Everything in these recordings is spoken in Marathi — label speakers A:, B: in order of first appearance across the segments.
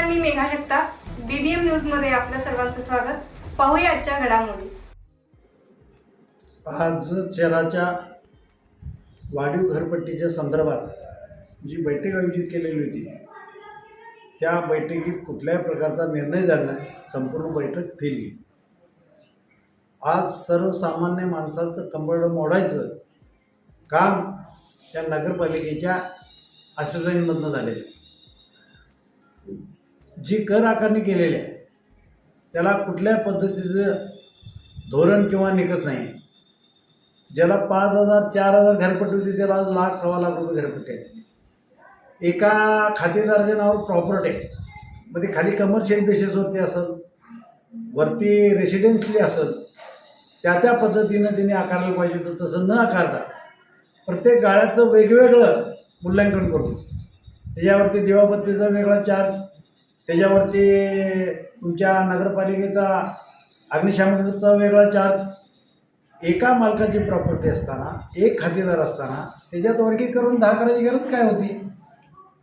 A: नमस्कार मी मेघा जगताप. बीबीएम न्यूजमध्ये आपल्या सर्वांचं स्वागत. पाहूया आजच्या घडामोडी.
B: आज शहराच्या वाढीव घरपट्टीच्या संदर्भात जी बैठक आयोजित केलेली होती त्या बैठकीत कुठल्याही प्रकारचा निर्णय झाला नाही. संपूर्ण बैठक फिरली आज सर्वसामान्य माणसाचं कंबरडं मोडायचं काम त्या नगरपालिकेच्या असिस्टंटमधनं झालेलं जी कर आकारणी केलेली आहे त्याला कुठल्या पद्धतीचं धोरण किंवा निकष नाही. ज्याला पाच हजार चार हजार घरपट्टी होती त्याला आज लाख सव्वा लाख रुपये घरपट्टी आहे एका खातेदाराच्या नावावर प्रॉपर्टी आहे. मग ते खाली कमर्शियल बेसिसवरती असेल वरती रेसिडेन्शली असेल त्या त्या पद्धतीनं तिने आकारलं पाहिजे होतं तसं न आकारता प्रत्येक गाळ्याचं वेगवेगळं मूल्यांकन करून त्याच्यावरती देवाबत्तीचा वेगळा चार्ज त्याच्यावरती तुमच्या नगरपालिकेचा अग्निशामकचा वेगळा चार्ज एका मालकाची प्रॉपर्टी असताना एक खातेदार असताना त्याच्यात वर्गीकरण दहा करायची गरज काय होती?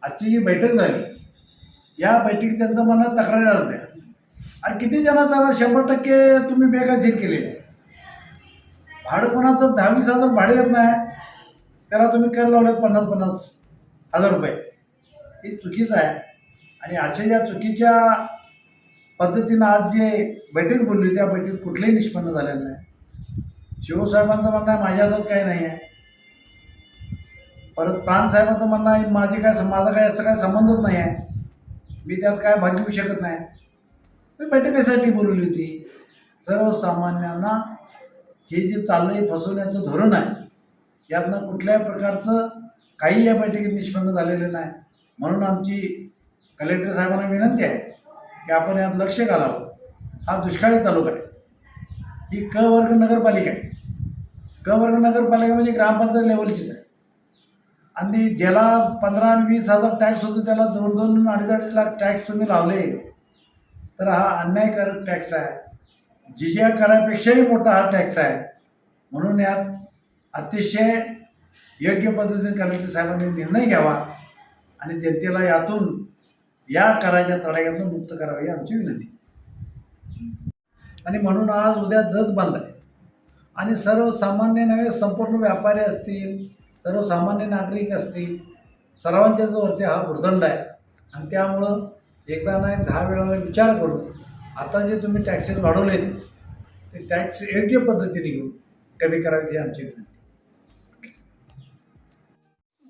B: आजची जी बैठक झाली या बैठकीत त्यांचं मनात तक्रारी आलं आहे आणि किती जणांचा शंभर टक्के तुम्ही बेकायदेशीर केलेले. भाडं कोणाचं? दहा हजार भाडे येत नाही. त्याला तुम्ही कर लावलेत पन्नास पन्नास हजार रुपये. हे चुकीचं आहे. आणि अशा या चुकीच्या पद्धतीनं आज जे बैठक बोलली त्या बैठकीत कुठलंही निष्पन्न झालेलं नाही. शिवसाहेबांचं म्हणणं आहे माझ्या हातात काही नाही आहे. परत प्राणसाहेबांचं म्हणणं आहे माझे काय माझा काय याचा काय संबंधच नाही आहे. मी त्यात काय भाग घेऊ शकत नाही. मी बैठकीसाठी बोलवली होती सर्वसामान्यांना हे जे चाललं आहे फसवण्याचं धोरण आहे यातनं कुठल्याही प्रकारचं काही या बैठकीत निष्पन्न झालेलं नाही. म्हणून आमची कलेक्टर साहेबांना विनंती आहे की आपण यात लक्ष घालावं. हा दुष्काळी तालुका आहे. ही क वर्ग नगरपालिका आहे. क वर्ग नगरपालिका म्हणजे ग्रामपंचायत लेवलचीच आहे. आणि ज्याला पंधरा आणि वीस हजार टॅक्स होतो त्याला दोन दोन अडीच अडीच लाख टॅक्स तुम्ही लावले तर हा अन्यायकारक टॅक्स आहे. जिजिया करापेक्षाही मोठा हा टॅक्स आहे. म्हणून यात अतिशय योग्य पद्धतीने कलेक्टर साहेबांनी निर्णय घ्यावा. आणि जनतेला यातून या कराच्या तडाख्यातून मुक्त करावं ही आमची विनंती. आणि म्हणून आज उद्या जग बंद आहे. आणि सर्वसामान्य नव्हे संपूर्ण व्यापारी असतील सर्वसामान्य नागरिक असतील सर्वांच्याच वरती हा भूर्दंड आहे. आणि त्यामुळं एकदा नाही दहा वेळाला विचार करून आता जे तुम्ही टॅक्सेस वाढवले ते टॅक्स योग्य पद्धतीने घेऊन कमी करावी ही आमची विनंती.